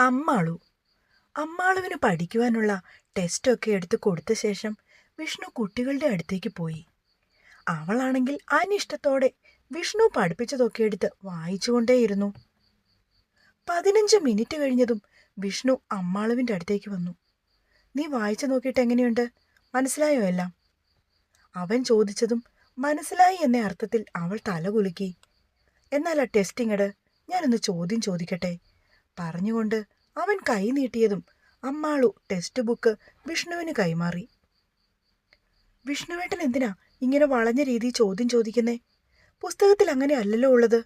അമ്മാളു. അമ്മാളുവിന് പഠിക്കുവാനുള്ള ടെസ്റ്റൊക്കെ എടുത്ത് കൊടുത്ത ശേഷം വിഷ്ണു കുട്ടികളുടെ അടുത്തേക്ക് പോയി. അവളാണെങ്കിൽ അനിഷ്ടത്തോടെ വിഷ്ണു പഠിപ്പിച്ചതൊക്കെ എടുത്ത് വായിച്ചുകൊണ്ടേയിരുന്നു. പതിനഞ്ച് മിനിറ്റ് കഴിഞ്ഞതും വിഷ്ണു അമ്മാളുവിന്റെ അടുത്തേക്ക് വന്നു. നീ വായിച്ചു നോക്കിയിട്ട് എങ്ങനെയുണ്ട്? മനസ്സിലായോ എല്ലാം? അവൻ ചോദിച്ചതും മനസ്സിലായി എന്ന അർത്ഥത്തിൽ അവൾ തലകുലുക്കി. എന്നാൽ ആ ടെസ്റ്റിങ്ങട്? ഞാനൊന്ന് ചോദ്യം ചോദിക്കട്ടെ? പറഞ്ഞുകൊണ്ട് അവൻ കൈ നീട്ടിയതും അമ്മാളു ടെസ്റ്റ് ബുക്ക് വിഷ്ണുവിന് കൈമാറി. വിഷ്ണുവേട്ടൻ എന്തിനാ ഇങ്ങനെ വളഞ്ഞ രീതി ചോദ്യം ചോദിക്കുന്നേ? പുസ്തകത്തിൽ അങ്ങനെ അല്ലല്ലോ ഉള്ളത്.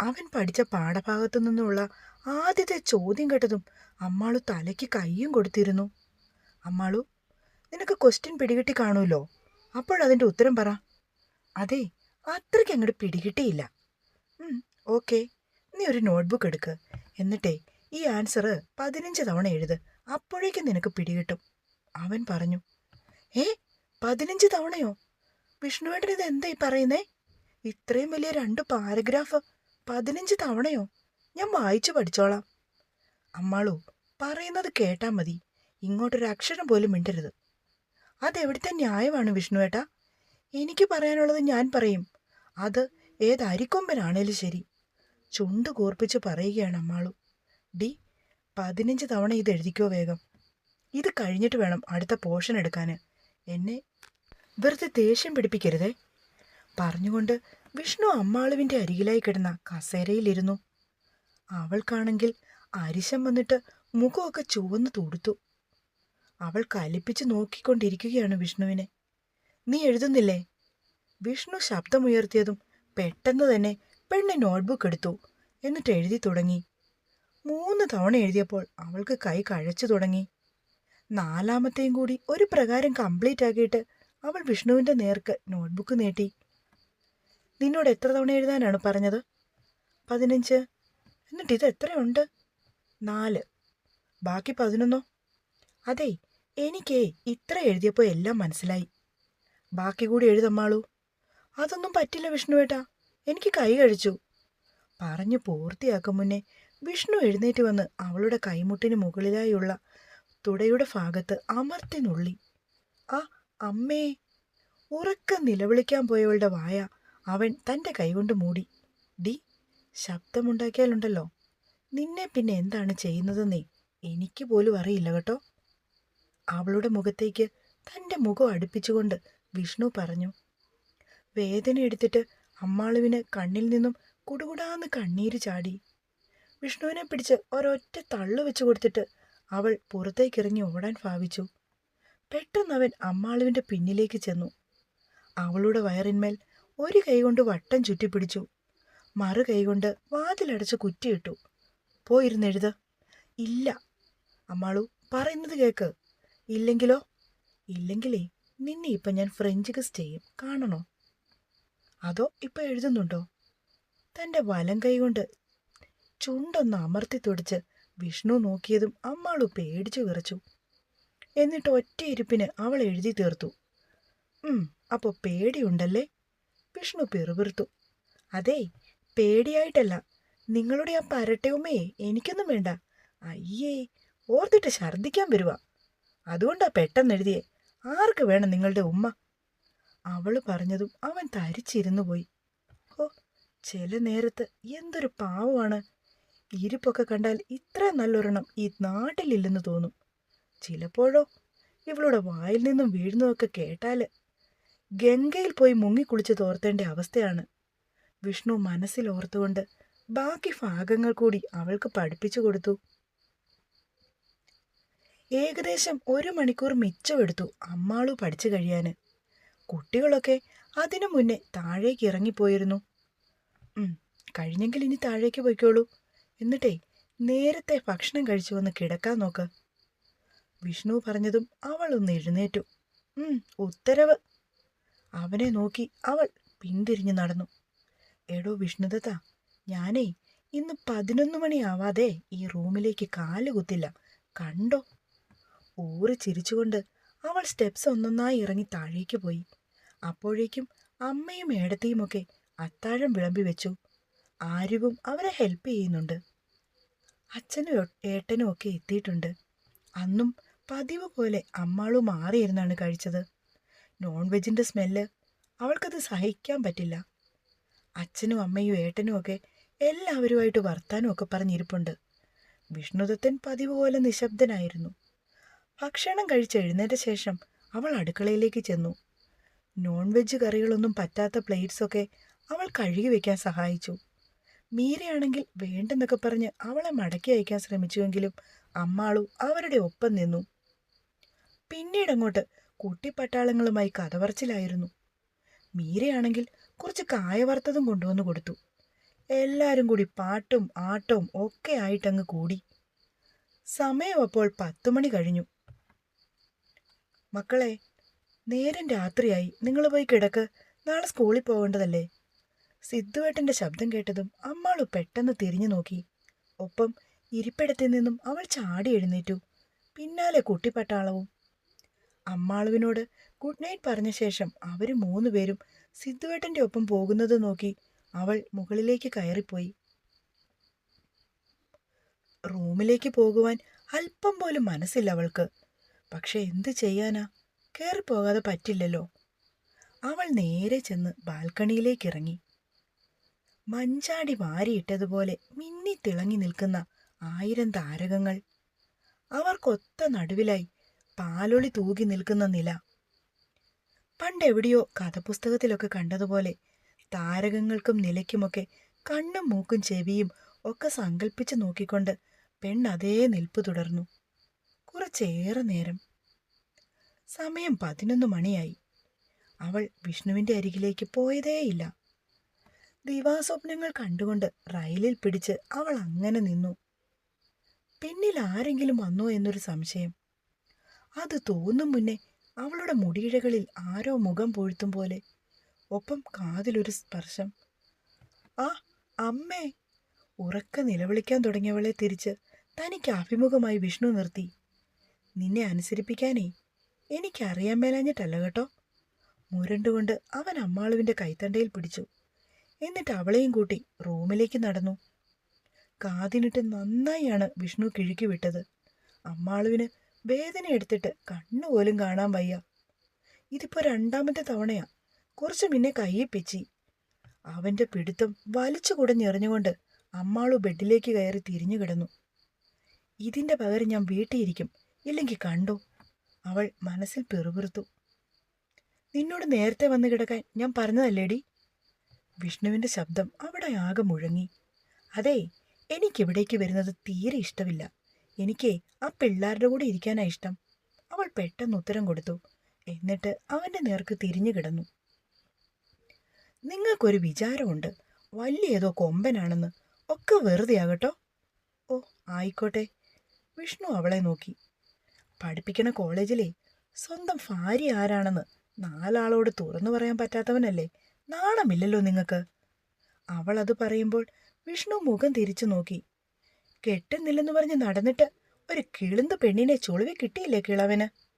അവൻ പഠിച്ച പാഠഭാഗത്തു നിന്നുള്ള ആദ്യത്തെ ചോദ്യം കേട്ടതും അമ്മാളു തലയ്ക്ക് കൈയും കൊടുത്തിരുന്നു. അമ്മാളു നിനക്ക് ക്വസ്റ്റ്യൻ പിടികിട്ടി കാണുമല്ലോ. അപ്പോഴതിന്റെ ഉത്തരം പറ. അതെ അത്രയ്ക്ക് അങ്ങോട്ട് പിടികിട്ടിയില്ല. ഓക്കെ നീ ഒരു നോട്ട്ബുക്ക് എടുക്ക്. എന്നിട്ടേ ഈ ആൻസർ പതിനഞ്ച് തവണ എഴുത്. അപ്പോഴേക്കും നിനക്ക് പിടികിട്ടും അവൻ പറഞ്ഞു ഏ പതിനഞ്ച് തവണയോ? വിഷ്ണുവേട്ടൻ ഇത് എന്താ ഈ പറയുന്നേ? ഇത്രയും വലിയ രണ്ട് പാരഗ്രാഫ് പതിനഞ്ച് തവണയോ? ഞാൻ വായിച്ചു പഠിച്ചോളാം. അമ്മാളു പറയുന്നത് കേട്ടാ മതി. ഇങ്ങോട്ടൊരു അക്ഷരം പോലും മിണ്ടരുത്. അതെവിടുത്തെ ന്യായമാണ് വിഷ്ണുവേട്ടാ? എനിക്ക് പറയാനുള്ളത് ഞാൻ പറയും. അത് ഏതരിക്കൊമ്പനാണേലും ശരി. ചുണ്ട് കൂർപ്പിച്ച് പറയുകയാണ് അമ്മാളു. ഡി പതിനഞ്ച് തവണ ഇത് എഴുതിക്കോ വേഗം. ഇത് കഴിഞ്ഞിട്ട് വേണം അടുത്ത പോർഷൻ എടുക്കാൻ എന്നെ വെറുതെ ദേഷ്യം പിടിപ്പിക്കരുതേ. പറഞ്ഞുകൊണ്ട് വിഷ്ണു അമ്മാളുവിന്റെ അരികിലായി കിടന്ന കസേരയിലിരുന്നു. അവൾക്കാണെങ്കിൽ അരിശം വന്നിട്ട് മുഖമൊക്കെ ചുവന്ന് തുടുത്തു. അവൾ കലിപ്പിച്ച് നോക്കിക്കൊണ്ടിരിക്കുകയാണ് വിഷ്ണുവിനെ. നീ എഴുതുന്നില്ലേ? വിഷ്ണു ശബ്ദമുയർത്തിയതും പെട്ടെന്ന് തന്നെ പെണ്ണ് നോട്ട്ബുക്ക് എടുത്തു. എന്നിട്ട് എഴുതി തുടങ്ങി. മൂന്ന് തവണ എഴുതിയപ്പോൾ അവൾക്ക് കൈ കഴച്ചു തുടങ്ങി. നാലാമത്തെയും കൂടി ഒരു പ്രകാരം കംപ്ലീറ്റ് ആക്കിയിട്ട് അവൾ വിഷ്ണുവിന്റെ നേർക്ക് നോട്ട്ബുക്ക് നീട്ടി. നിന്നോട് എത്ര തവണ എഴുതാനാണ് പറഞ്ഞത്? പതിനഞ്ച്. എന്നിട്ട് ഇത് എത്രയുണ്ട്? നാല്. ബാക്കി പതിനൊന്നോ? അതെ എനിക്കേ ഇത്ര എഴുതിയപ്പോൾ എല്ലാം മനസ്സിലായി. ബാക്കി കൂടി എഴുതമ്മാളൂ. അതൊന്നും പറ്റില്ല വിഷ്ണുവേട്ടാ. എനിക്ക് കൈ കഴിച്ചു. പറഞ്ഞു പൂർത്തിയാക്കും മുന്നേ വിഷ്ണു എഴുന്നേറ്റ് വന്ന് അവളുടെ കൈമുട്ടിന് മുകളിലായുള്ള തുടയുടെ ഭാഗത്ത് അമർത്തി നുള്ളി. ആ അമ്മേ. ഉറക്ക നിലവിളിക്കാൻ പോയവളുടെ വായ അവൻ തന്റെ കൈകൊണ്ട് മൂടി. ഡി ശബ്ദമുണ്ടാക്കിയാലുണ്ടല്ലോ. നിന്നെ പിന്നെ എന്താണ് ചെയ്യുന്നതെന്നേ എനിക്ക് പോലും അറിയില്ല കേട്ടോ. അവളുടെ മുഖത്തേക്ക് തന്റെ മുഖം അടുപ്പിച്ചുകൊണ്ട് വിഷ്ണു പറഞ്ഞു. വേദന എടുത്തിട്ട് അമ്മാളുവിന് കണ്ണിൽ നിന്നും കുടുകുടാന്ന് കണ്ണീര് ചാടി. വിഷ്ണുവിനെ പിടിച്ച് ഒരൊറ്റ തള്ളു വെച്ചു കൊടുത്തിട്ട് അവൾ പുറത്തേക്കിറങ്ങി ഓടാൻ ഭാവിച്ചു. പെട്ടെന്ന് അവൻ അമ്മാളുവിന്റെ പിന്നിലേക്ക് ചെന്നു. അവളുടെ വയറിന്മേൽ ഒരു കൈകൊണ്ട് വട്ടം ചുറ്റിപ്പിടിച്ചു. മറു കൈകൊണ്ട് വാതിലടച്ച് കുറ്റിയിട്ടു. പോയിരുന്നെഴുത്. ഇല്ല. അമ്മാളു പറയുന്നത് കേക്ക്. ഇല്ലെങ്കിലോ? ഇല്ലെങ്കിലേ നിന്നെ ഇപ്പം ഞാൻ ഫ്രഞ്ച് കിസ് ചെയ്യും. കാണണോ? അതോ ഇപ്പോൾ എഴുതുന്നുണ്ടോ? തന്റെ വലം കൈകൊണ്ട് ചുണ്ടൊന്ന് അമർത്തി തുടിച്ച് വിഷ്ണു നോക്കിയതും അമ്മാളു പേടിച്ചു വിറച്ചു. എന്നിട്ട് ഒറ്റയിരിപ്പിന് അവൾ എഴുതി തീർത്തു. ഉം അപ്പോൾ പേടിയുണ്ടല്ലേ? വിഷ്ണു പിറുപിറുത്തു. അതെ പേടിയായിട്ടല്ല. നിങ്ങളുടെ ആ പരട്ടയുമേ എനിക്കൊന്നും വേണ്ട. അയ്യേ ഓർത്തിട്ട് ഛർദ്ദിക്കാൻ വരുവാ. അതുകൊണ്ടാ പെട്ടെന്ന് എഴുതിയേ ആർക്ക് വേണം നിങ്ങളുടെ ഉമ്മ? അവൾ പറഞ്ഞതും അവൻ തരിച്ചിരുന്നു പോയി. ഓ ചില നേരത്ത് എന്തൊരു പാവമാണ്. ഇരിപ്പൊക്കെ കണ്ടാൽ ഇത്ര നല്ലൊരെണ്ണം ഈ നാട്ടിലില്ലെന്ന് തോന്നും. ചിലപ്പോഴോ ഇവളുടെ വായിൽ നിന്നും വീഴുന്നതൊക്കെ കേട്ടാൽ ഗംഗയിൽ പോയി മുങ്ങിക്കുളിച്ച് തോർത്തേണ്ട അവസ്ഥയാണ്. വിഷ്ണു മനസ്സിൽ ഓർത്തുകൊണ്ട് ബാക്കി ഭാഗങ്ങൾ കൂടി അവൾക്ക് പഠിപ്പിച്ചു കൊടുത്തു. ഏകദേശം ഒരു മണിക്കൂർ മിച്ചമെടുത്തു അമ്മാളു പഠിച്ചു കഴിയാൻ കുട്ടികളൊക്കെ അതിനു മുന്നേ താഴേക്ക് ഇറങ്ങിപ്പോയിരുന്നു. കഴിഞ്ഞെങ്കിൽ ഇനി താഴേക്ക് പോയിക്കോളൂ. എന്നിട്ടേ നേരത്തെ ഭക്ഷണം കഴിച്ചു വന്ന് കിടക്കാൻ നോക്ക്. വിഷ്ണു പറഞ്ഞതും അവൾ ഒന്ന് എഴുന്നേറ്റു. ഉത്തരവ്. അവനെ നോക്കി അവൾ പിന്തിരിഞ്ഞു നടന്നു. എടോ വിഷ്ണുദത്ത ഞാനേ ഇന്ന് പതിനൊന്ന് മണിയാവാതെ ഈ റൂമിലേക്ക് കാൽ കുത്തില്ല. കണ്ടോ? ഊറി ചിരിച്ചുകൊണ്ട് അവൾ സ്റ്റെപ്സ് ഒന്നൊന്നായി ഇറങ്ങി താഴേക്ക് പോയി. അപ്പോഴേക്കും അമ്മയും മേടത്തെയുമൊക്കെ അത്താഴം വിളമ്പി വെച്ചു. ആരുവും അവരെ ഹെൽപ്പ് ചെയ്യുന്നുണ്ട്. അച്ഛനും ഏട്ടനും ഒക്കെ എത്തിയിട്ടുണ്ട്. അന്നും പതിവ് പോലെ അമ്മാളും മാറിയിരുന്നാണ് കഴിച്ചത്. നോൺ വെജിന്റെ സ്മെല്ല് അവൾക്കത് സഹിക്കാൻ പറ്റില്ല. അച്ഛനും അമ്മയും ഏട്ടനും ഒക്കെ എല്ലാവരുമായിട്ട് വർത്താനും ഒക്കെ പറഞ്ഞിരിപ്പുണ്ട്. വിഷ്ണുദത്തൻ പതിവ് പോലെ നിശബ്ദനായിരുന്നു. ഭക്ഷണം കഴിച്ച് എഴുന്നേറ്റ ശേഷം അവൾ അടുക്കളയിലേക്ക് ചെന്നു. നോൺ വെജ് കറികളൊന്നും പറ്റാത്ത പ്ലേറ്റ്സൊക്കെ അവൾ കഴുകി വെക്കാൻ സഹായിച്ചു. മീരയാണെങ്കിൽ വേണ്ടെന്നൊക്കെ പറഞ്ഞ് അവളെ മടക്കി അയക്കാൻ ശ്രമിച്ചുവെങ്കിലും അമ്മാളു അവരുടെ ഒപ്പം നിന്നു. പിന്നീടങ്ങോട്ട് കുട്ടിപ്പട്ടാളങ്ങളുമായി കഥ പറച്ചിലായിരുന്നു മീരയാണെങ്കിൽ കുറച്ച് കായ വറുത്തതും കൊണ്ടുവന്നു കൊടുത്തു. എല്ലാവരും കൂടി പാട്ടും ആട്ടവും ഒക്കെ ആയിട്ടങ്ങ് കൂടി. സമയം അപ്പോൾ പത്തുമണി കഴിഞ്ഞു. മക്കളെ നേരം രാത്രിയായി. നിങ്ങൾ പോയി കിടക്ക്. നാളെ സ്കൂളിൽ പോകേണ്ടതല്ലേ? സിദ്ധുവേട്ടന്റെ ശബ്ദം കേട്ടതും അമ്മാളു പെട്ടെന്ന് തിരിഞ്ഞു നോക്കി. ഒപ്പം ഇരിപ്പിടത്തിൽ നിന്നും അവൾ ചാടി എഴുന്നേറ്റു. പിന്നാലെ കുട്ടിപ്പട്ടാളവും. അമ്മാളുവിനോട് ഗുഡ് നൈറ്റ് പറഞ്ഞ ശേഷം അവർ മൂന്നുപേരും സിദ്ധുവേട്ടന്റെ ഒപ്പം പോകുന്നത് നോക്കി അവൾ മുകളിലേക്ക് കയറിപ്പോയി. റൂമിലേക്ക് പോകുവാൻ അല്പം പോലും മനസ്സില്ല അവൾക്ക്. പക്ഷെ എന്ത് ചെയ്യാനാ? കയറിപ്പോകാതെ പറ്റില്ലല്ലോ. അവൾ നേരെ ചെന്ന് ബാൽക്കണിയിലേക്ക് ഇറങ്ങി. മഞ്ചാടി വാരിയിട്ടതുപോലെ മിന്നി തിളങ്ങി നിൽക്കുന്ന ആയിരം താരകങ്ങൾ. അവർക്കൊത്ത നടുവിലായി പാലൊളി തൂകി നിൽക്കുന്ന നില. പണ്ടെവിടെയോ കഥപുസ്തകത്തിലൊക്കെ കണ്ടതുപോലെ താരകങ്ങൾക്കും നിലയ്ക്കുമൊക്കെ കണ്ണും മൂക്കും ചെവിയും ഒക്കെ സങ്കല്പിച്ച് നോക്കിക്കൊണ്ട് പെണ്ണതേ നിൽപ്പ് തുടർന്നു. കുറച്ചേറെ നേരം സമയം പതിനൊന്ന് മണിയായി. അവൾ വിഷ്ണുവിന്റെ അരികിലേക്ക് പോയതേയില്ല. ദിവാസ്വപ്നങ്ങൾ കണ്ടുകൊണ്ട് റയിലിൽ പിടിച്ച് അവൾ അങ്ങനെ നിന്നു. പിന്നിൽ ആരെങ്കിലും വന്നോ എന്നൊരു സംശയം. അത് തോന്നും മുന്നേ അവളുടെ മുടിയിഴകളിൽ ആരോ മുഖം പൊഴുത്തും പോലെ ഒപ്പം കാതിലൊരു സ്പർശം. ആ അമ്മേ! ഉറക്ക നിലവിളിക്കാൻ തുടങ്ങിയവളെ തിരിച്ച് തനിക്ക് അഭിമുഖമായി വിഷ്ണു നിർത്തി. നിന്നെ അനുസരിപ്പിക്കാനേ എനിക്കറിയാൻ മേലാഞ്ഞിട്ടല്ല കേട്ടോ. മുരണ്ടുകൊണ്ട് അവൻ അമ്മാളുവിന്റെ കൈത്തണ്ടയിൽ പിടിച്ചു. എന്നിട്ട് അവളെയും കൂട്ടി റൂമിലേക്ക് നടന്നു. കാതിനിട്ട് നന്നായിയാണ് വിഷ്ണു കിഴുക്കി വിട്ടത്. അമ്മാളുവിന് വേദന എടുത്തിട്ട് കണ്ണുപോലും കാണാൻ വയ്യ. ഇതിപ്പോ രണ്ടാമത്തെ തവണയാ. കുറച്ചു മുന്നേ കയ്യെ പിച്ചി. അവന്റെ പിടുത്തം വലിച്ചു കുടഞ്ഞെറിഞ്ഞുകൊണ്ട് അമ്മാളു ബെഡിലേക്ക് കയറി തിരിഞ്ഞു കിടന്നു. ഇതിന്റെ പകരം ഞാൻ വീട്ടിയിരിക്കും ഇല്ലെങ്കിൽ കണ്ടോ? അവൾ മനസ്സിൽ പിറുപിറുത്തു. നിന്നോട് നേരത്തെ വന്ന് കിടക്കാൻ ഞാൻ പറഞ്ഞതല്ലേടി? വിഷ്ണുവിന്റെ ശബ്ദം അവിടെ ആകെ മുഴങ്ങി. അതെ എനിക്കിവിടേക്ക് വരുന്നത് തീരെ ഇഷ്ടമില്ല. എനിക്ക് ആ പിള്ളേരുടെ കൂടെ ഇരിക്കാനാ ഇഷ്ടം. അവൾ പെട്ടെന്ന് ഉത്തരം കൊടുത്തു. എന്നിട്ട് അവന്റെ നേർക്ക് തിരിഞ്ഞു കിടന്നു. നിങ്ങൾക്കൊരു വിചാരമുണ്ട്. വലിയ ഏതോ കൊമ്പനാണെന്ന്. ഒക്കെ വെറുതെയാകട്ടോ? ഓ ആയിക്കോട്ടെ. വിഷ്ണു അവളെ നോക്കി. പഠിപ്പിക്കണ കോളേജിലെ സ്വന്തം ഭാര്യ ആരാണെന്ന് നാലാളോട് തുറന്നു പറയാൻ പറ്റാത്തവനല്ലേ? നാണമില്ലല്ലോ നിങ്ങൾക്ക്. അവൾ അത് പറയുമ്പോൾ വിഷ്ണു മുഖം തിരിച്ചു നോക്കി. കെട്ടുന്നില്ലെന്ന് പറഞ്ഞ് നടന്നിട്ട് ഒരു കിളുന്ത് പെണ്ണിനെ ചുളിവി കിട്ടിയില്ലേ കിളവന്?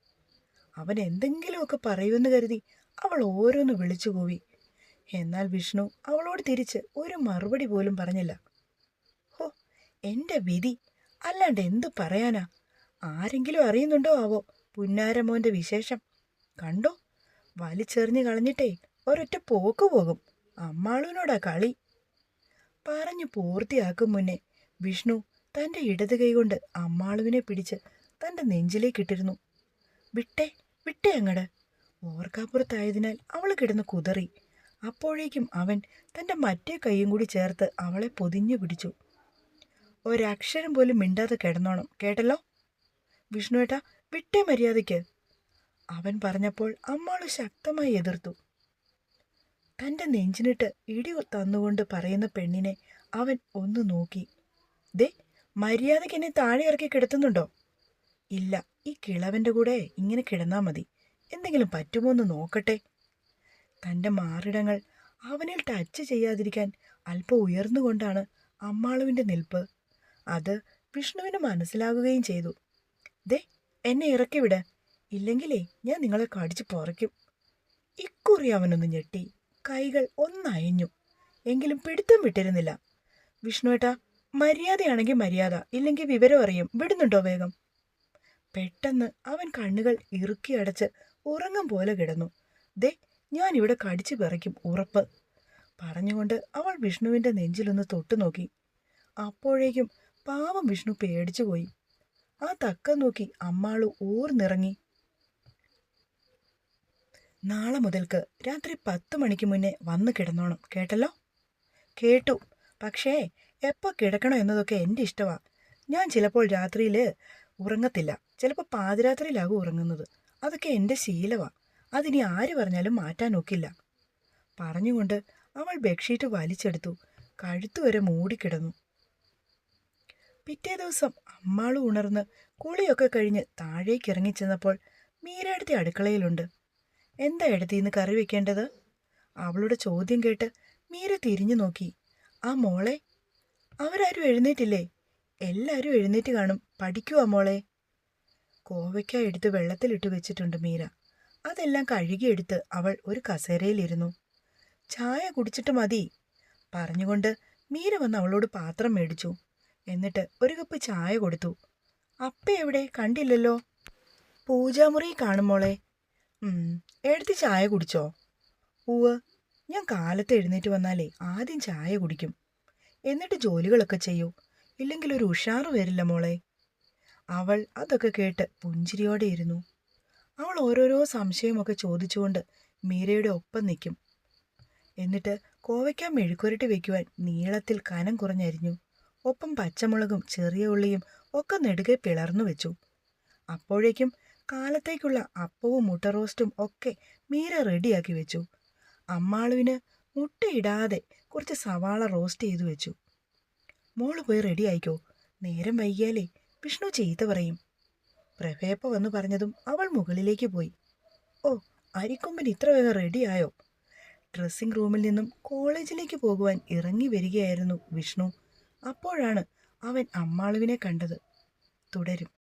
അവൻ എന്തെങ്കിലുമൊക്കെ പറയുമെന്ന് കരുതി അവൾ ഓരോന്ന് വിളിച്ചു കൂവി. എന്നാൽ വിഷ്ണു അവളോട് തിരിച്ച് ഒരു മറുപടി പോലും പറഞ്ഞില്ല. ഹോ എന്റെ വിധി. അല്ലാണ്ട് എന്തു പറയാനാ? ആരെങ്കിലും അറിയുന്നുണ്ടോ ആവോ? പുന്നാരമോന്റെ വിശേഷം. കണ്ടോ? വലിച്ചെറിഞ്ഞ് കളഞ്ഞിട്ടേ ഒരൊറ്റ പോക്ക് പോകും. അമ്മാളുവിനോടാ കളി. പറഞ്ഞു പൂർത്തിയാക്കും മുന്നേ വിഷ്ണു തന്റെ ഇടത് കൈകൊണ്ട് അമ്മാളുവിനെ പിടിച്ച് തന്റെ നെഞ്ചിലേക്കിട്ടിരുന്നു. വിട്ടേ വിട്ടേ അങ്ങട്. ഓർക്കാപ്പുറത്തായതിനാൽ അവൾ കിടന്ന് കുതറി. അപ്പോഴേക്കും അവൻ തന്റെ മറ്റേ കൈയും കൂടി ചേർത്ത് അവളെ പൊതിഞ്ഞു പിടിച്ചു. ഒരക്ഷരം പോലും മിണ്ടാതെ കിടന്നോണം. കേട്ടല്ലോ? വിഷ്ണുവേട്ടാ വിട്ടേ മര്യാദയ്ക്ക് അവൻ പറഞ്ഞപ്പോൾ അമ്മാൾ ശക്തമായി എതിർത്തു. തന്റെ നെഞ്ചിനിട്ട് ഇടി തന്നുകൊണ്ട് പറയുന്ന പെണ്ണിനെ അവൻ ഒന്ന് നോക്കി. ദേ മര്യാദയ്ക്ക് എന്നെ താഴെ ഇറക്കി കിടത്തുന്നുണ്ടോ? ഇല്ല ഈ കിളവന്റെ കൂടെ ഇങ്ങനെ കിടന്നാൽ മതി. എന്തെങ്കിലും പറ്റുമോ എന്ന് നോക്കട്ടെ. തന്റെ മാറിടങ്ങൾ അവനിൽ ടച്ച് ചെയ്യാതിരിക്കാൻ അല്പം ഉയർന്നുകൊണ്ടാണ് അമ്മാളുവിന്റെ നിൽപ്പ്. അത് വിഷ്ണുവിന് മനസ്സിലാകുകയും ചെയ്തു. ദേ എന്നെ ഇറക്കി വിട്. ഇല്ലെങ്കിലേ ഞാൻ നിങ്ങളെ കടിച്ചു പറിക്കും. ഇക്കുറി അവനൊന്ന് ഞെട്ടി. കൈകൾ ഒന്നയഞ്ഞു. എങ്കിലും പിടുത്തം വിട്ടിരുന്നില്ല. വിഷ്ണുവേട്ടാ മര്യാദയാണെങ്കിൽ മര്യാദ ഇല്ലെങ്കിൽ വിവരം അറിയും. വിടുന്നുണ്ടോ വേഗം? പെട്ടെന്ന് അവൻ കണ്ണുകൾ ഇറുക്കി അടച്ച് ഉറങ്ങും പോലെ കിടന്നു. ദേ ഞാൻ ഇവിടെ കടിച്ചു പിറയ്ക്കും ഉറപ്പ്. പറഞ്ഞുകൊണ്ട് അവൾ വിഷ്ണുവിന്റെ നെഞ്ചിലൊന്ന് തൊട്ടു നോക്കി അപ്പോഴേക്കും പാവം വിഷ്ണു പേടിച്ചുപോയി. ആ തക്കം നോക്കി അമ്മാളു ഊർന്നിറങ്ങി. നാളെ മുതൽക്ക് രാത്രി പത്ത് മണിക്ക് മുന്നേ വന്ന് കിടന്നോണം കേട്ടല്ലോ? കേട്ടു. പക്ഷേ എപ്പോൾ കിടക്കണോ എന്നതൊക്കെ എന്റെ ഇഷ്ടമാണ് ഞാൻ ചിലപ്പോൾ രാത്രിയിൽ ഉറങ്ങത്തില്ല. ചിലപ്പോൾ പാതിരാത്രിയിലാകും ഉറങ്ങുന്നത്. അതൊക്കെ എന്റെ ശീലമാണ് അതിനി ആര് പറഞ്ഞാലും മാറ്റാൻ ഒക്കില്ല പറഞ്ഞുകൊണ്ട് അവൾ ബെഡ്ഷീറ്റ് വലിച്ചെടുത്തു. കഴുത്തുവരെ മൂടിക്കിടന്നു. പിറ്റേ ദിവസം അമ്മാളു ഉണർന്ന് കുളിയൊക്കെ കഴിഞ്ഞ് താഴേക്ക് ഇറങ്ങിച്ചെന്നപ്പോൾ മീരടുത്തി അടുക്കളയിലുണ്ട്. എന്താ എടുത്തി ഇന്ന് കറി വെക്കേണ്ടത്? അവളുടെ ചോദ്യം കേട്ട് മീര തിരിഞ്ഞു നോക്കി. ആ മോളെ അവരാരും എഴുന്നേറ്റില്ലേ? എല്ലാവരും എഴുന്നേറ്റ് കാണും. പഠിക്കുവാ മോളെ. കോവയ്ക്ക എടുത്ത് വെള്ളത്തിലിട്ട് വെച്ചിട്ടുണ്ട് മീര. അതെല്ലാം കഴുകിയെടുത്ത് അവൾ ഒരു കസേരയിലിരുന്നു. ചായ കുടിച്ചിട്ട് മതി. പറഞ്ഞുകൊണ്ട് മീര വന്ന് അവളോട് പാത്രം മേടിച്ചു. എന്നിട്ട് ഒരു കപ്പ് ചായ കൊടുത്തു. അപ്പ എവിടെ? കണ്ടില്ലല്ലോ. പൂജാമുറി കാണുമോളെ എടുത്ത് ചായ കുടിച്ചോ? ഉവ് ഞാൻ കാലത്ത് എഴുന്നേറ്റ് വന്നാലേ ആദ്യം ചായ കുടിക്കും. എന്നിട്ട് ജോലികളൊക്കെ ചെയ്യൂ. ഇല്ലെങ്കിൽ ഒരു ഉഷാറ് വരില്ല മോളെ. അവൾ അതൊക്കെ കേട്ട് പുഞ്ചിരിയോടെ ഇരുന്നു. അവൾ ഓരോരോ സംശയമൊക്കെ ചോദിച്ചുകൊണ്ട് മീരയുടെ ഒപ്പം നിൽക്കും. എന്നിട്ട് കോവയ്ക്കാൻ മെഴുക്കുരട്ടി വയ്ക്കുവാൻ നീളത്തിൽ കനം കുറഞ്ഞരിഞ്ഞു. ഒപ്പം പച്ചമുളകും ചെറിയ ഉള്ളിയും ഒക്കെ നെടുകെ പിളർന്നു വെച്ചു. അപ്പോഴേക്കും കാലത്തേക്കുള്ള അപ്പവും മുട്ട റോസ്റ്റും ഒക്കെ മീര റെഡിയാക്കി വെച്ചു. അമ്മാളുവിന് മുട്ടയിടാതെ കുറച്ച് സവാള റോസ്റ്റ് ചെയ്തു വെച്ചു. മോൾ പോയി റെഡി ആയിക്കോ? നേരം വൈകിയാലേ വിഷ്ണു ചീത്ത പറയും. പ്രഭേപ്പ വന്നു പറഞ്ഞതും അവൾ മുകളിലേക്ക് പോയി. ഓ അരിക്കൊമ്പൻ ഇത്ര വേഗം റെഡിയായോ ഡ്രസ്സിംഗ് റൂമിൽ നിന്നും കോളേജിലേക്ക് പോകുവാൻ ഇറങ്ങി വരികയായിരുന്നു വിഷ്ണു. അപ്പോഴാണ് അവൻ അമ്മാളുവിനെ കണ്ടത്. തുടരും.